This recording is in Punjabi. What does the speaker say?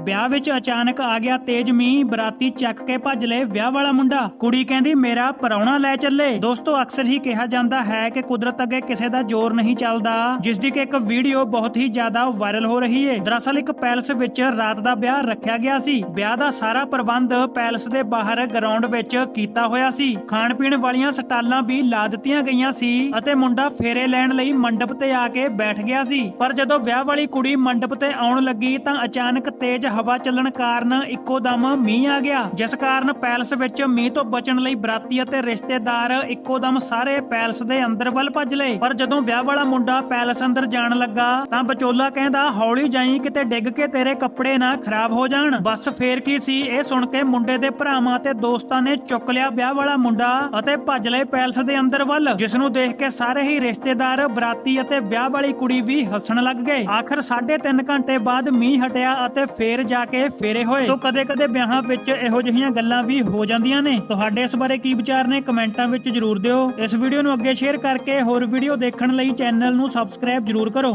ਵਿਆਹ ਵਿੱਚ ਅਚਾਨਕ ਆ ਗਿਆ ਤੇਜ਼ ਮੀਂਹ, ਬਰਾਤੀ ਚੱਕ ਕੇ ਭੱਜ ਲਏ ਵਿਆਹ ਵਾਲਾ ਮੁੰਡਾ। ਕੁੜੀ ਕਹਿੰਦੀ, ਮੇਰਾ ਪਰੌਣਾ ਲੈ ਚੱਲੇ। ਦੋਸਤੋ, ਅਕਸਰ ਹੀ ਕਿਹਾ ਜਾਂਦਾ ਹੈ ਕਿ ਕੁਦਰਤ ਅੱਗੇ ਕਿਸੇ ਦਾ ਜ਼ੋਰ ਨਹੀਂ ਚੱਲਦਾ ਜਿਸ ਦੀ ਕਿ ਇੱਕ ਵੀਡੀਓ ਬਹੁਤ ਹੀ ਜ਼ਿਆਦਾ ਵਾਇਰਲ ਹੋ ਰਹੀ ਹੈ ਦਰਅਸਲ, ਇੱਕ ਪੈਲਸ ਵਿੱਚ ਰਾਤ ਦਾ ਵਿਆਹ ਰੱਖਿਆ ਗਿਆ ਸੀ। ਵਿਆਹ ਦਾ ਸਾਰਾ ਪ੍ਰਬੰਧ ਪੈਲਸ ਦੇ ਬਾਹਰ ਗਰਾਊਂਡ ਵਿੱਚ ਕੀਤਾ ਹੋਇਆ ਸੀ। ਖਾਣ ਪੀਣ ਵਾਲੀਆਂ ਸਟਾਲਾਂ ਵੀ ਲਾ ਦਿੱਤੀਆਂ ਗਈਆਂ ਸੀ ਅਤੇ ਮੁੰਡਾ ਫੇਰੇ ਲੈਣ ਲਈ ਮੰਡਪ ਤੇ ਆ ਕੇ ਬੈਠ ਗਿਆ ਸੀ। ਪਰ ਜਦੋਂ ਵਿਆਹ ਵਾਲੀ ਕੁੜੀ ਮੰਡਪ ਤੇ ਆਉਣ ਲੱਗੀ ਤਾਂ ਅਚਾਨਕ ਤੇਜ਼ ਹਵਾ ਚੱਲਣ ਕਾਰਨ ਇੱਕੋ ਦਮ ਮੀਂਹ ਆ ਗਿਆ। ਜਿਸ ਕਾਰਨ ਪੈਲਸ ਵਿੱਚ ਮੀਂਹ ਤੋਂ ਬਚਣ ਲਈ ਬਰਾਤੀ ਅਤੇ ਰਿਸ਼ਤੇਦਾਰ ਇੱਕੋ ਦਮ ਸਾਰੇ ਪੈਲਸ ਦੇ ਅੰਦਰ ਵੱਲ ਭੱਜ ਲਏ। ਪਰ ਜਦੋਂ ਵਿਆਹ ਵਾਲਾ ਮੁੰਡਾ ਪੈਲਸ ਅੰਦਰ ਜਾਣ ਲੱਗਾ, ਤਾਂ ਵਿਚੋਲਾ ਕਹਿੰਦਾ, ਹੌਲੀ ਜਾਈ, ਕਿਤੇ ਡਿੱਗ ਕੇ ਤੇਰੇ ਕੱਪੜੇ ਨਾ ਖਰਾਬ ਹੋ ਜਾਣ। ਬਸ ਫੇਰ ਕੀ ਸੀ, ਇਹ ਸੁਣ ਕੇ ਮੁੰਡੇ ਦੇ ਭਰਾਵਾਂ ਤੇ ਦੋਸਤਾਂ ਨੇ ਚੁੱਕ ਲਿਆ ਵਿਆਹ ਵਾਲਾ ਮੁੰਡਾ ਅਤੇ ਭੱਜ ਲਏ ਪੈਲਸ ਦੇ ਅੰਦਰ ਵੱਲ, ਜਿਸ ਨੂੰ ਦੇਖ ਕੇ ਸਾਰੇ ਹੀ ਰਿਸ਼ਤੇਦਾਰ ਬਰਾਤੀ ਅਤੇ ਵਿਆਹ ਵਾਲੀ ਕੁੜੀ ਵੀ ਹੱਸਣ ਲੱਗ ਗਏ। ਆਖਰ 3.5 ਘੰਟੇ ਬਾਅਦ ਮੀਂਹ ਹਟਿਆ ਅਤੇ ਫੇਰ ਜਾ ਕੇ ਫੇਰੇ ਹੋਏ। ਤੋਂ ਕਦੇ-ਕਦੇ ਵਿਆਹਾਂ ਵਿੱਚ ਇਹੋ ਜਿਹੀਆਂ ਗੱਲਾਂ ਵੀ ਹੋ ਜਾਂਦੀਆਂ ਨੇ। ਤੁਹਾਡੇ ਇਸ ਬਾਰੇ ਕੀ ਵਿਚਾਰ ਨੇ ਕਮੈਂਟਾਂ ਵਿੱਚ ਜਰੂਰ ਦਿਓ। ਇਸ ਵੀਡੀਓ ਨੂੰ ਅੱਗੇ ਸ਼ੇਅਰ ਕਰਕੇ ਹੋਰ ਵੀਡੀਓ ਦੇਖਣ ਲਈ ਚੈਨਲ ਨੂੰ ਸਬਸਕ੍ਰਾਈਬ ਜਰੂਰ ਕਰੋ।